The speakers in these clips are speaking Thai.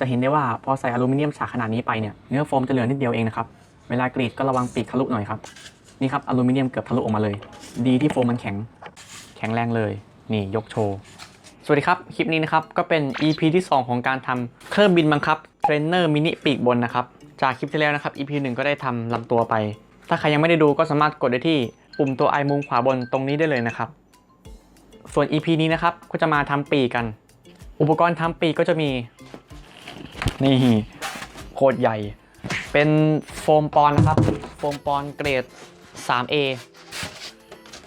จะเห็นได้ว่าพอใส่อลูมิเนียมฉากขนาดนี้ไปเนี่ยเนื้อโฟมจะเหลือนิดเดียวเองนะครับ เวลากรีดก็ระวังปีกทะลุหน่อยครับ นี่ครับอลูมิเนียมเกือบทะลุออกมาเลย ดีที่โฟมมันแข็ง แข็งแรงเลย นี่ยกโชว์ สวัสดีครับ คลิปนี้นะครับ ก็เป็น EP ที่ 2 ของการทำเครื่องบินบังคับเทรนเนอร์มินิปีกบนนะครับ จากคลิปที่แล้วนะครับ EP 1 ก็ได้ทำลำตัวไป ถ้าใครยังไม่ได้ดูก็สามารถกดได้ที่ปุ่มตัวไอมุมขวาบนตรงนี้ได้เลยนะครับ ส่วน EP นี้นะครับก็จะมาทำปีกกัน อุปกรณ์ทำปีกก็จะมี นี่โคตรใหญ่ เป็นโฟมปอนนะครับ โฟมปอนเกรด 3A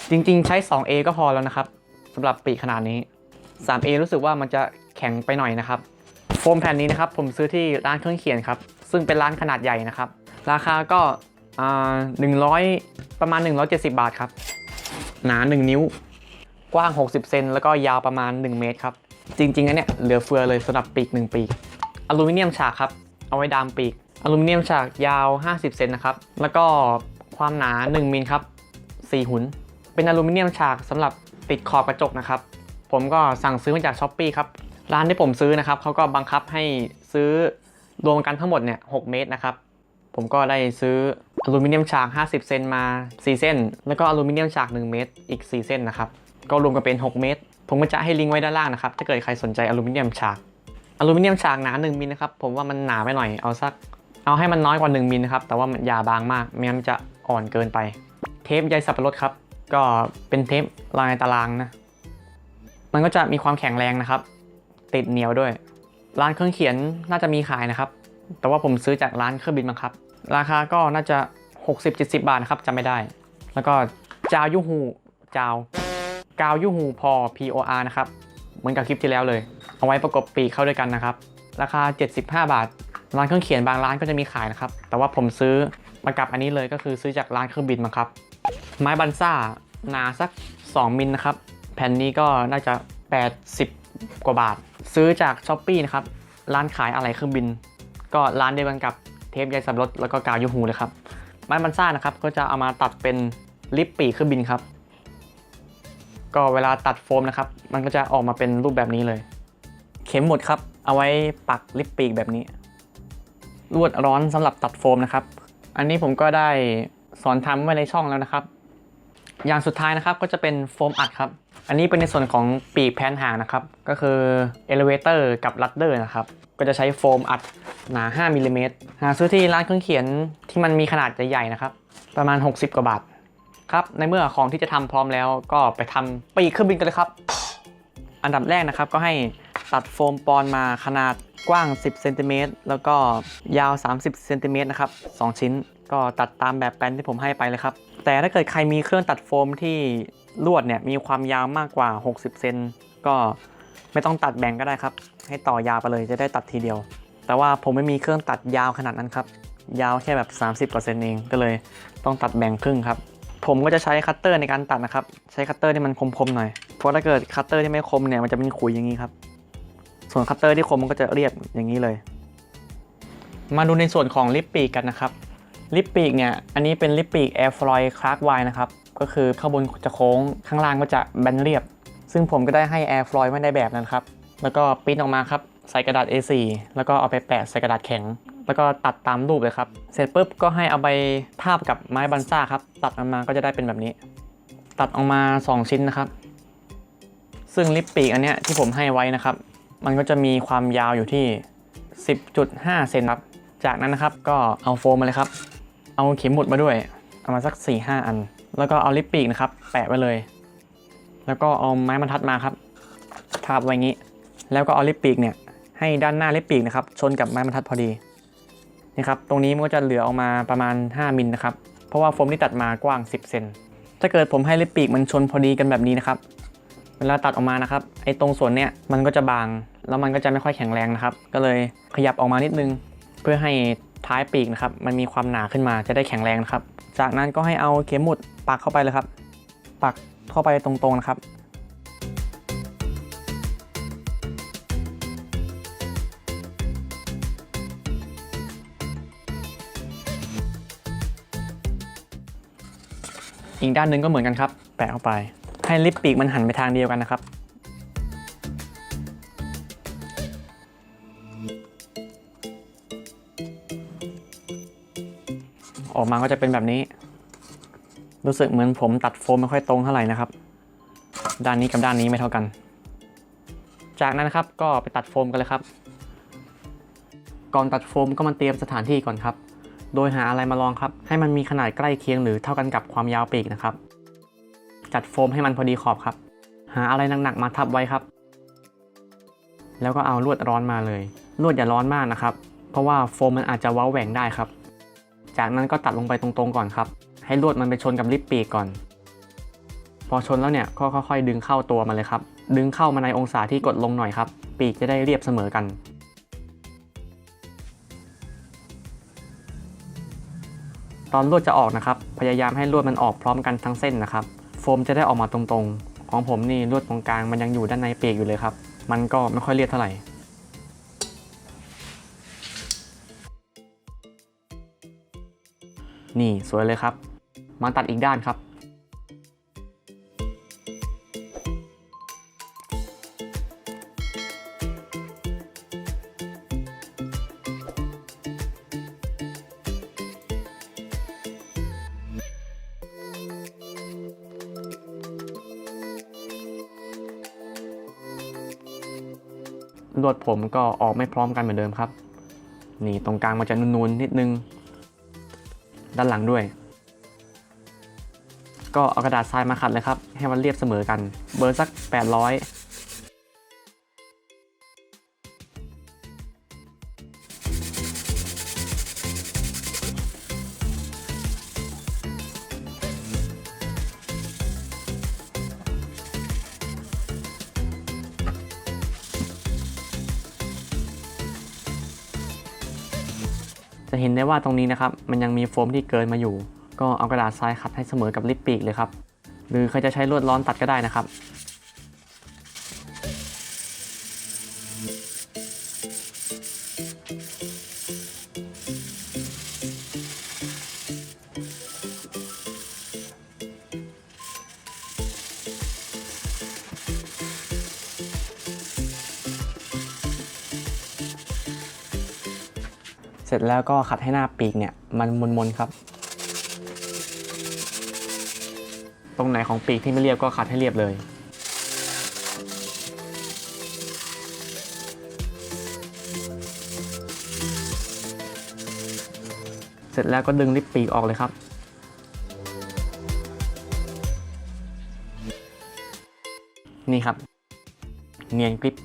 จริงๆ ใช้ 2A ก็พอแล้วนะครับสำหรับปีขนาดนี้ 3A รู้สึกว่ามันจะแข็งไปหน่อยนะครับ โฟมแผ่นนี้นะครับ ผมซื้อที่ร้านเครื่องเขียนครับ ซึ่งเป็นร้านขนาดใหญ่นะครับ ราคาก็อ่า100ประมาณ 170 บาทครับ หนา 1 นิ้ว กว้าง 60 เซนแล้วก็ยาวประมาณ 1 เมตรครับ จริงๆอันเนี้ยเหลือเฟือเลยสำหรับปีก 1 ปีก อลูมิเนียมฉากครับ เอาไว้ดามปีก อลูมิเนียมฉากยาว 50 เซนนะครับ แล้วก็ความหนา 1มิลครับ 4 หุน เป็นอลูมิเนียมฉากสำหรับติดขอบกระจกนะครับ ผมก็สั่งซื้อมาจากช้อปปีครับ ร้านที่ผมซื้อนะครับเขาก็บังคับให้ซื้อรวมกันทั้งหมดเนี่ย 6 เมตรนะครับผมก็ได้ซื้ออลูมิเนียมฉาก 50 เซนมา 4 เส้น แล้วก็อลูมิเนียมฉาก 1 เมตร อีก 4 เส้นนะครับ ก็รวมกันเป็น 6 เมตร ผมก็จะให้ลิงก์ไว้ด้านล่างนะครับ ถ้าเกิดใครสนใจอลูมิเนียมฉาก อลูมิเนียมฉากหนา1มิลนะครับ ผมว่ามันหนาไปหน่อย เอาสัก เอาให้มันน้อยกว่า 1มิลนะครับ แต่ว่ามันยาบางมากไม่งั้นมันจะอ่อนเกินไป เทปใยสับปะรดครับ ก็เป็นเทปลายตารางนะ มันก็จะมีความแข็งแรงนะครับ ติดเหนียวด้วย ร้านเครื่องเขียนน่าจะมีขายนะครับ แต่ว่าผมซื้อจากร้านเครื่องบินบังคับ ราคาก็น่าจะ 60-70 บาทนะครับจำไม่ได้ แล้วก็จาวยูฮูจาวกาวยูฮูพอ POR นะครับ เหมือนกับคลิปที่แล้วเลย เอาไว้ประกบปีกเข้าด้วยกันนะครับ ราคา 75 บาท ร้านเครื่องเขียนบางร้านก็จะมีขายนะครับ แต่ว่าผมซื้อมากับอันนี้เลยก็คือซื้อจากร้านเครื่องบินบังคับ ไม้บันซ่าหนาสัก 2 มิลนะครับ แผ่นนี้ก็น่าจะ 80 กว่าบาท ซื้อจากช้อปปีนะครับ ร้านขายอะไหล่เครื่องบิน ก็ร้านเดียวกันกับเทปใยสับรถแล้วก็กาวยูฮูเลยครับ ไม้บันซ่านะครับก็จะเอามาตัดเป็นลิปปีกเครื่องบินครับ ก็เวลาตัดโฟมนะครับ มันก็จะออกมาเป็นรูปแบบนี้เลย ข็มหมุดครับ เอาไว้ปักลิปปีกแบบนี้ ลวดร้อนสำหรับตัดโฟมนะครับ อันนี้ผมก็ได้สอนทำไว้ในช่องแล้วนะครับ อย่างสุดท้ายนะครับก็จะเป็นโฟมอัดครับ อันนี้เป็นในส่วนของปีกแผนหางนะครับ ก็คือ elevator กับ ladder นะครับ ก็จะใช้โฟมอัดหนา 5มิลลิเมตรหาซื้อที่ร้านเครื่องเขียนที่มันมีขนาดใหญ่ๆนะครับ ประมาณ 60 กว่าบาทครับในเมื่อของที่จะทำพร้อมแล้วก็ไปทำปีกเครื่องบินกันเลยครับ อันดับแรกนะครับก็ให้ ตัดโฟมปอนมาขนาดกว้าง 10เซนติเมตรแล้วก็ยาว 30เซนติเมตรนะครับ2ชิ้น ก็ตัดตามแบบแปลนที่ผมให้ไปเลยครับ แต่ถ้าเกิดใครมีเครื่องตัดโฟมที่ลวดเนี่ยมีความยาวมากกว่า 60 เซนก็ไม่ต้องตัดแบ่งก็ได้ครับ ให้ต่อยาวไปเลยจะได้ตัดทีเดียว แต่ว่าผมไม่มีเครื่องตัดยาวขนาดนั้นครับ ยาวแค่แบบ 30%เองก็เลยต้องตัดแบ่งครึ่งครับ ผมก็จะใช้คัตเตอร์ในการตัดนะครับ ใช้คัตเตอร์ที่มันคมๆหน่อย เพราะถ้าเกิดคัตเตอร์ที่ไม่คมเนี่ยมันจะเป็นขุยอย่างนี้ครับ ส่วนคัตเตอร์ที่คมมันก็จะเรียบอย่างนี้เลย มาดูในส่วนของลิปปีกกันนะครับ ลิปปีกเนี่ย อันนี้เป็นลิปปีก Air f l o y Clark Y นะครับ ก็คือข้างบนจะโค้ง ข้างล่างก็จะแบนเรียบ ซึ่งผมก็ได้ให้ Air f l o y ไม่ได้แบบนั้นครับ แล้วก็ปิ้นออกมาครับ ใส่กระดาษ A4 แล้วก็เอาไปแปะใส่กระดาษแข็ง แล้วก็ตัดตามรูปเลยครับ เสร็จปุ๊บก็ให้เอาไปทาบกับไม้บันซ่าครับ ตัดออกมาก็จะได้เป็นแบบนี้ ตัดออกมา 2 ชิ้นนะครับ ซึ่งลิปปีกอันเนี้ยที่ผมให้ไว้นะครับ มันก็จะมีความยาวอยู่ที่ 10.5 เซนครับ จากนั้นนะครับก็เอาโฟมมาเลยครับ เอาเข็มหมุดมาด้วย เอามาสัก 4-5 อัน แล้วก็เอาลิปปีกนะครับ แปะไว้เลย แล้วก็เอาไม้บรรทัดมาครับ ทาบไว้อย่างนี้ แล้วก็เอาลิปปีกเนี่ยให้ด้านหน้าลิปปีกนะครับ ชนกับไม้บรรทัดพอดีนี่ครับ ตรงนี้มันก็จะเหลือออกมาประมาณ 5 มิลนะครับ เพราะว่าโฟมที่ตัดมากว้าง 10 เซน ถ้าเกิดผมให้ลิปปีกมันชนพอดีกันแบบนี้นะครับ เวลาตัดออกมานะครับไอ้ตรงส่วนเนี้ยมันก็จะบาง แล้วมันก็จะไม่ค่อยแข็งแรงนะครับ ก็เลยขยับออกมานิดนึง เพื่อให้ท้ายปีกนะครับมันมีความหนาขึ้นมาจะได้แข็งแรงนะครับ จากนั้นก็ให้เอาเข็มหมุดปักเข้าไปเลยครับ ปักเข้าไปตรงๆนะครับอีกด้านหนึ่งก็เหมือนกันครับ แปะเข้าไป ให้ลิปปีกมันหันไปทางเดียวกันนะครับ ออกมาก็จะเป็นแบบนี้ รู้สึกเหมือนผมตัดโฟมไม่ค่อยตรงเท่าไหร่นะครับ ด้านนี้กับด้านนี้ไม่เท่ากัน จากนั้นนะครับก็ไปตัดโฟมกันเลยครับ ก่อนตัดโฟมก็มาเตรียมสถานที่ก่อนครับ โดยหาอะไรมาลองครับ ให้มันมีขนาดใกล้เคียงหรือเท่ากันกับความยาวปีกนะครับ จัดโฟมให้มันพอดีขอบครับ หาอะไรหนักๆมาทับไว้ครับ แล้วก็เอาลวดร้อนมาเลย ลวดอย่าร้อนมากนะครับ เพราะว่าโฟมมันอาจจะเว้าแหว่งได้ครับ จากนั้นก็ตัดลงไปตรงๆก่อนครับ ให้ลวดมันไปชนกับลิปปีกก่อน พอชนแล้วเนี่ยก็ค่อยๆ ดึงเข้าตัวมาเลยครับ ดึงเข้ามาในองศาที่กดลงหน่อยครับ ปีกจะได้เรียบเสมอกันตอนลวดจะออกนะครับ พยายามให้ลวดมันออกพร้อมกันทั้งเส้นนะครับ โฟมจะได้ออกมาตรงๆ ของผมนี่ลวดตรงกลางมันยังอยู่ด้านในเปีกอยู่เลยครับ มันก็ไม่ค่อยเรียบเท่าไหร่นี่สวยเลยครับ มาตัดอีกด้านครับ ลวดผมก็ออกไม่พร้อมกันเหมือนเดิมครับ นี่ตรงกลางมันจะนูนๆนิดนึง ด้านหลังด้วย ก็เอากระดาษทรายมาขัดเลยครับ ให้มันเรียบเสมอกัน เบอร์สัก 800 เห็นได้ว่าตรงนี้นะครับ มันยังมีโฟมที่เกินมาอยู่ ก็เอากระดาษทรายขัดให้เสมอกับลิปปีกเลยครับ หรือใครจะใช้ลวดร้อนตัดก็ได้นะครับ ร็จแล้วก็ขัดให้หน้าปีกเนี่ยมันมนๆครับ ตรงไหนของปีกที่ไม่เรียบก็ขัดให้เรียบเลย เสร็จแล้วก็ดึงลิปปีกออกเลยครับนี่ครับ เนียนกริป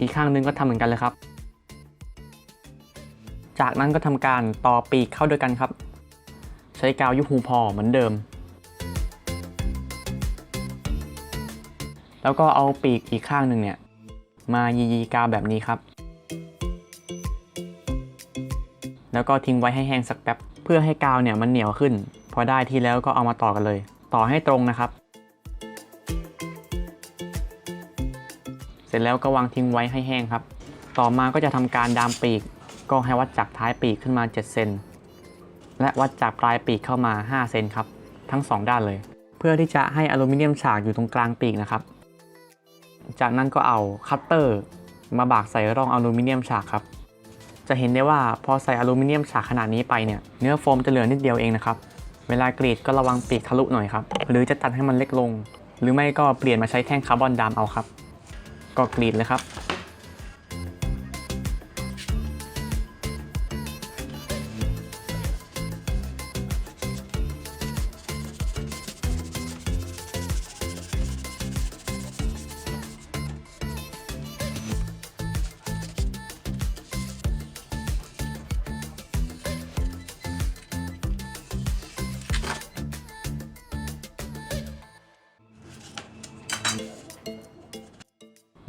อีกข้างหนึงก็ทำเหมือนกันเลยครับ จากนั้นก็ทำการต่อปีกเข้าด้วยกันครับ ใช้กาวยุฮูพอเหมือนเดิม แล้วก็เอาปีกอีกข้างหนึ่งเนี่ย มายียีกาวแบบนี้ครับ แล้วก็ทิ้งไว้ให้แห้งสักแป๊บ เพื่อให้กาวเนี่ยมันเหนียวขึ้น พอได้ที่แล้วก็เอามาต่อกันเลย ต่อให้ตรงนะครับ เสร็จแล้วก็วางทิ้งไว้ให้แห้งครับ ต่อมาก็จะทำการดามปีก ก็ให้วัดจากท้ายปีกขึ้นมา 7 เซน และวัดจากปลายปีกเข้ามา 5 เซนครับ ทั้ง 2 ด้านเลย เพื่อที่จะให้อลูมิเนียมฉากอยู่ตรงกลางปีกนะครับ จากนั้นก็เอาคัตเตอร์มาบากใส่ร่องอลูมิเนียมฉากครับ จะเห็นได้ว่าพอใส่อลูมิเนียมฉากขนาดนี้ไปเนี่ยเนื้อโฟมจะเหลือนิดเดียวเองนะครับ เวลากรีดก็ระวังปีกทะลุหน่อยครับ หรือจะตัดให้มันเล็กลง หรือไม่ก็เปลี่ยนมาใช้แท่งคาร์บอนดามเอาครับ ก็กรีดเลยครับ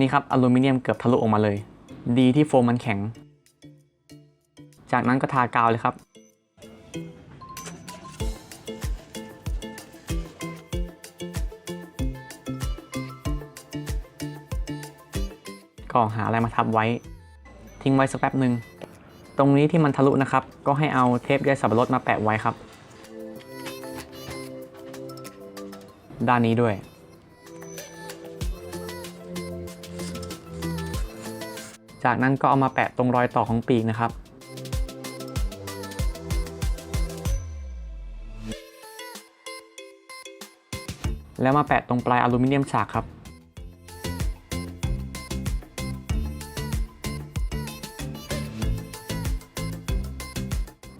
นี่ครับอลูมิเนียมเกือบทะลุออกมาเลย ดีที่โฟมมันแข็ง จากนั้นก็ทากาวเลยครับ ก็หาอะไรมาทับไว้ ทิ้งไว้สักแป๊บหนึ่งตรงนี้ที่มันทะลุนะครับ ก็ให้เอาเทปใยสับปะรดมาแปะไว้ครับ ด้านนี้ด้วย จากนั้นก็เอามาแปะตรงรอยต่อของปีกนะครับ แล้วมาแปะตรงปลายอลูมิเนียมฉากครับ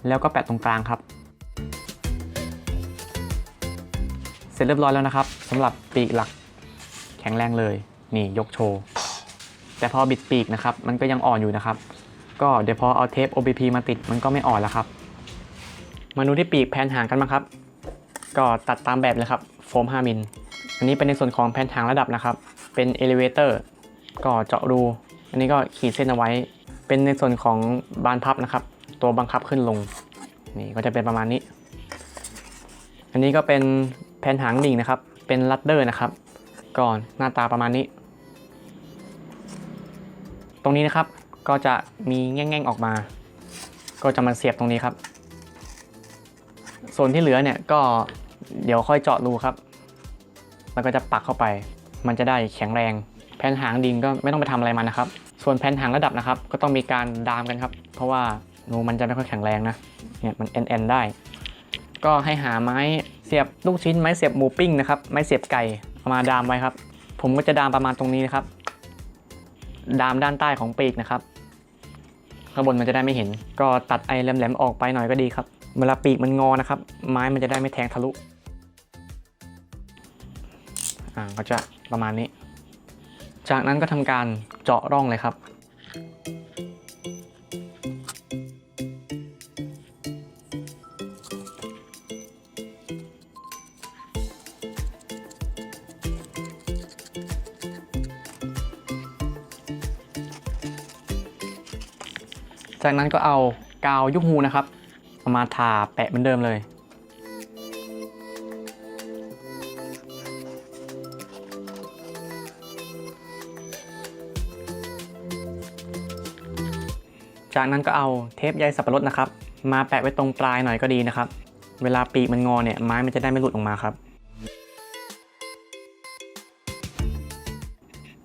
แล้วก็แปะตรงกลางครับ เสร็จเรียบร้อยแล้วนะครับสำหรับปีกหลักแข็งแรงเลย นี่ยกโชว์ แต่พอบิดปีกนะครับมันก็ยังอ่อนอยู่นะครับ ก็เดี๋ยวพอเอาเทป OBP มาติดมันก็ไม่อ่อนแล้วครับ มาดูที่ปีกแผ่นหางกันบ้างครับ ก็ตัดตามแบบเลยครับโฟม 5มิลอันนี้เป็นในส่วนของแผ่นหางระดับนะครับ เป็นเอลิเวเตอร์ก็เจาะรู อันนี้ก็ขีดเส้นเอาไว้ เป็นในส่วนของบานพับนะครับ ตัวบังคับขึ้นลง นี่ก็จะเป็นประมาณนี้ อันนี้ก็เป็นแผ่นหางดิ่งนะครับ เป็นลัดเดอร์นะครับ ก่อนหน้าตาประมาณนี้ ตรงนี้นะครับก็จะมีแง่งๆออกมา ก็จะมาเสียบตรงนี้ครับ ส่วนที่เหลือเนี่ยก็เดี๋ยวค่อยเจาะรูครับ แล้วก็จะปักเข้าไป มันจะได้แข็งแรง แผ่นหางดิงก็ไม่ต้องไปทำอะไรมันนะครับ ส่วนแผ่นหางระดับนะครับ ก็ต้องมีการดามกันครับ เพราะว่านูมันจะไม่ค่อยแข็งแรงนะ เนี่ยมันแอนแอนได้ ก็ให้หาไม้เสียบลูกชิ้นไม้เสียบหมูปิ้งนะครับ ไม้เสียบไก่เอามาดามไว้ครับ ผมก็จะดามประมาณตรงนี้นะครับ ดามด้านใต้ของปีกนะครับ ข้างบนมันจะได้ไม่เห็น ก็ตัดไอ้แหลมๆออกไปหน่อยก็ดีครับ เวลาปีกมันงอนะครับ ไม้มันจะได้ไม่แทงทะลุ อ่าก็จะประมาณนี้ จากนั้นก็ทำการเจาะร่องเลยครับ จากนั้นก็เอากาวยุกฮูนะครับเอามาทาแปะเหมือนเดิมเลย จากนั้นก็เอาเทปใยสับปะรดนะครับ มาแปะไว้ตรงปลายหน่อยก็ดีนะครับ เวลาปีกมันงอเนี่ยไม้มันจะได้ไม่หลุดออกมาครับ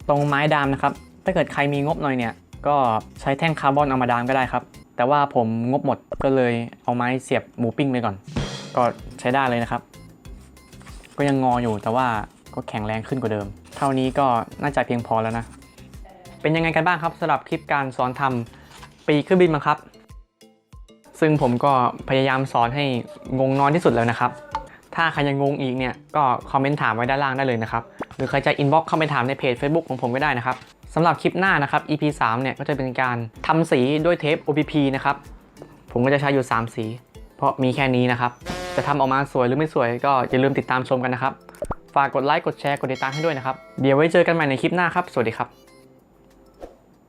ตรงไม้ดามนะครับ ถ้าเกิดใครมีงบหน่อยเนี่ย ก็ใช้แท่งคาร์บอนเอามาดามก็ได้ครับ แต่ว่าผมงบหมดก็เลยเอาไม้เสียบหมูปิ้งไปก่อน ก็ใช้ได้เลยนะครับ ก็ยังงออยู่แต่ว่าก็แข็งแรงขึ้นกว่าเดิม เท่านี้ก็น่าจะเพียงพอแล้วนะ เป็นยังไงกันบ้างครับสำหรับคลิปการสอนทำปีเครื่องบินบังคับ ซึ่งผมก็พยายามสอนให้งงน้อยที่สุดแล้วนะครับ ถ้าใครยังงงอีกเนี่ยก็คอมเมนต์ถามไว้ด้านล่างได้เลยนะครับ หรือใครจะอินบ็อกเข้าไปถามในเพจ Facebook ของผมก็ได้นะครับ สำหรับคลิปหน้านะครับ EP 3เนี่ยก็จะเป็นการทำสีด้วยเทป OPP นะครับ ผมก็จะใช้อยู่ 3 สี เพราะมีแค่นี้นะครับ จะทำออกมาสวยหรือไม่สวยก็อย่าลืมติดตามชมกันนะครับ ฝากกดไลค์กดแชร์กดติดตามให้ด้วยนะครับ เดี๋ยวไว้เจอกันใหม่ในคลิปหน้าครับ สวัสดีครับ